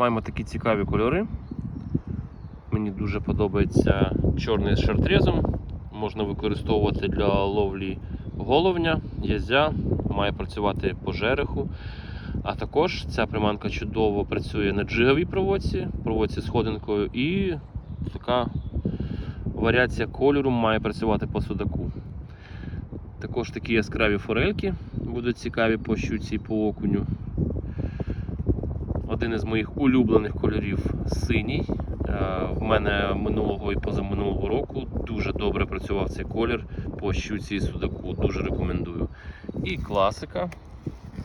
Маємо такі цікаві кольори. Мені дуже подобається чорний з шартрезом. Можна використовувати для ловлі головня, язя, має працювати по жереху. А також ця приманка чудово працює на джиговій проводці, проводці з ходинкою, і така варіація кольору має працювати по судаку. Також такі яскраві форельки будуть цікаві по щуці і по окуню. Один із моїх улюблених кольорів синій. Е, В мене минулого і позаминулого року дуже добре працював цей колір по щуці і судаку. Дуже рекомендую. І класика.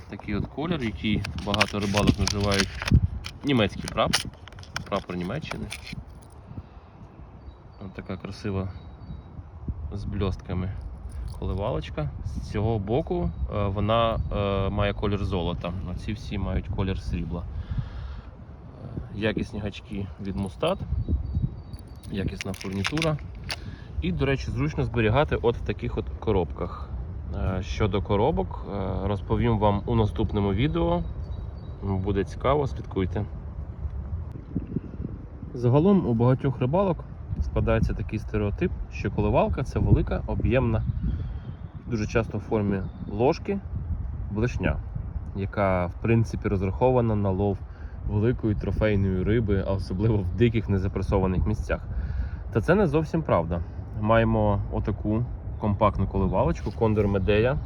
Такий от колір, який багато рибалок називають німецький прапор. Прапор Німеччини. Ось така красива з бльостками коливалочка. З цього боку е, вона е, має колір золота. а ці всі мають колір срібла. Е, Якісні гачки від Мустат, якісна фурнітура. І, до речі, зручно зберігати от в таких от коробках. Щодо коробок, розповім вам у наступному відео. Буде цікаво, слідкуйте. Загалом у багатьох рибалок складається такий стереотип, що коливалка це велика, об'ємна, дуже часто в формі ложки блешня, яка в принципі розрахована на лов великої трофейної риби, а особливо в диких незапресованих місцях. Та це не зовсім правда. Маємо отаку компактну коливалочку Condor Medea.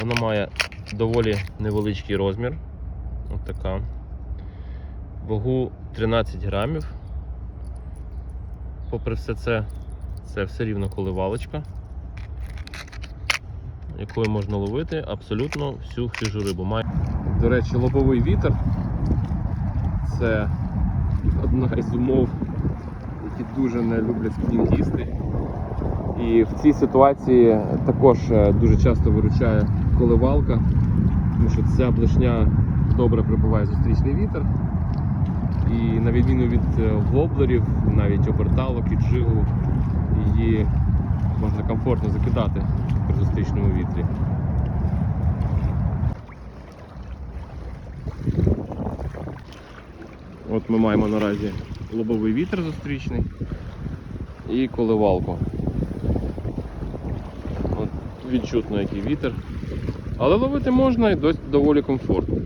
Вона має доволі невеличкий розмір. От така. Вагу 13 грамів. Попри все це, це все рівно коливалочка, якою можна ловити абсолютно всю хижу рибу. До речі, лобовий вітер це одна із умов, які дуже не люблять спінінгісти. І в цій ситуації також е, дуже часто виручає коливалка, тому що ця блешня добре прибуває зустрічний вітер. І на відміну від е, воблерів, навіть оберталок і джигу, її можна комфортно закидати при зустрічному вітрі. От ми маємо наразі лобовий вітер зустрічний і коливалку. От відчутно який вітер. Але ловити можна і досить доволі комфортно.